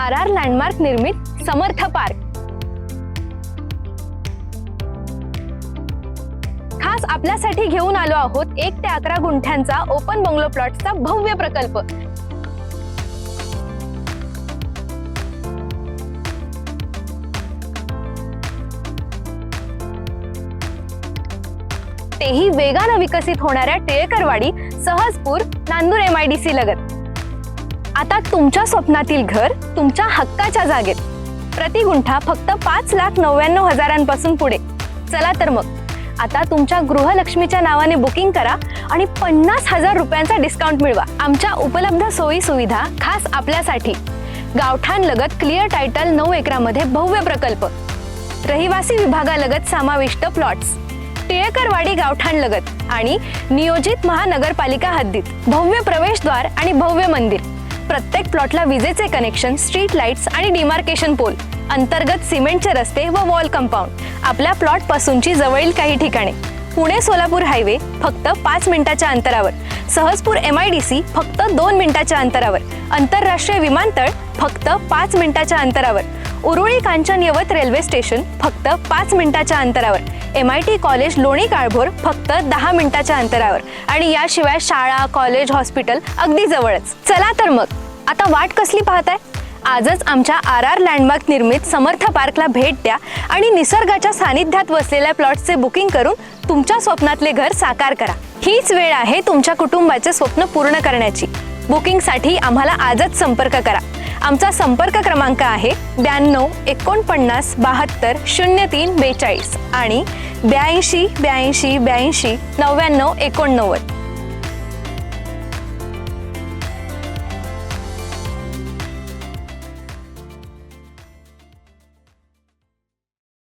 R R landmark निर्मित समर्थ park. खास आपल्यासाठी घेऊन आलो आहोत एक ते अकरा गुंठ्यांचा ओपन बंगलो प्लॉटचा भव्य प्रकल्प. तेही वेगानं विकसित होणाऱ्या Tilekarwadi Sahajpur Nandur M I D C लगत. आता तुमच्या स्वप्नातील घर तुमच्या हक्काच्या जागेत. प्रति गुंठा फक्त पाच लाख नव्याण्णव हजारांपासून पुढे. चला तर मग. आता तुमच्या गृहलक्ष्मीच्या नावाने बुकिंग करा आणि पन्नास हजार रुपयांचा डिस्काउंट मिळवा. आमच्या उपलब्ध सोयी सुविधा खास आपल्यासाठी. गावठाण लगत क्लिअर टायटल नऊ एकरामध्ये भव्य प्रकल्प. रहिवासी विभागालगत समाविष्ट प्लॉट्स टिळेकरवाडी गावठाण लगत आणि नियोजित महानगरपालिका हद्दीत. भव्य प्रवेशद्वार आणि भव्य मंदिर. प्रत्येक प्लॉटला विजेचे कनेक्शन स्ट्रीट लाईट्स आणि डिमार्केशन पोल अंतर्गत सिमेंटचे रस्ते व वॉल कंपाऊंड. आपल्या प्लॉट पासूनची जवळील काही ठिकाणे. पुणे सोलापूर हायवे फक्त पाच मिनिटाच्या अंतरावर. Sahajpur M I D C फक्त दोन मिनिटाच्या अंतरावर. आंतरराष्ट्रीय विमानतळ फक्त पाच मिनिटाच्या अंतरावर. उरुळी कांचन यवत रेल्वे स्टेशन फक्त पाच मिनिटाच्या अंतरावर. M I T college Loni Kalbhor फक्त दहा मिनिटाच्या अंतरावर. आणि याशिवाय शाळा कॉलेज हॉस्पिटल अगदी जवळच. चला तर मग. आता वाट कसली पाहताय? आजच आमच्या आर आर लँडमार्क निर्मित समर्थ पार्कला भेट द्या आणि निसर्गाच्या सानिध्यात वसलेल्या प्लॉट्सचे बुकिंग करून तुमच्या स्वप्नातले घर साकार करा. हीच वेळ आहे तुमच्या कुटुंबाचे स्वप्न पूर्ण करण्याची. बुकिंगसाठी आम्हाला आजच संपर्क करा. आमचा संपर्क क्रमांक आहे ब्याण्णव एकोणपन्नास बहात्तर शून्य तीन बेचाळीस आणि ब्याऐंशी ब्याऐंशी ब्याऐंशी नव्याण्णव एकोणनव्वद.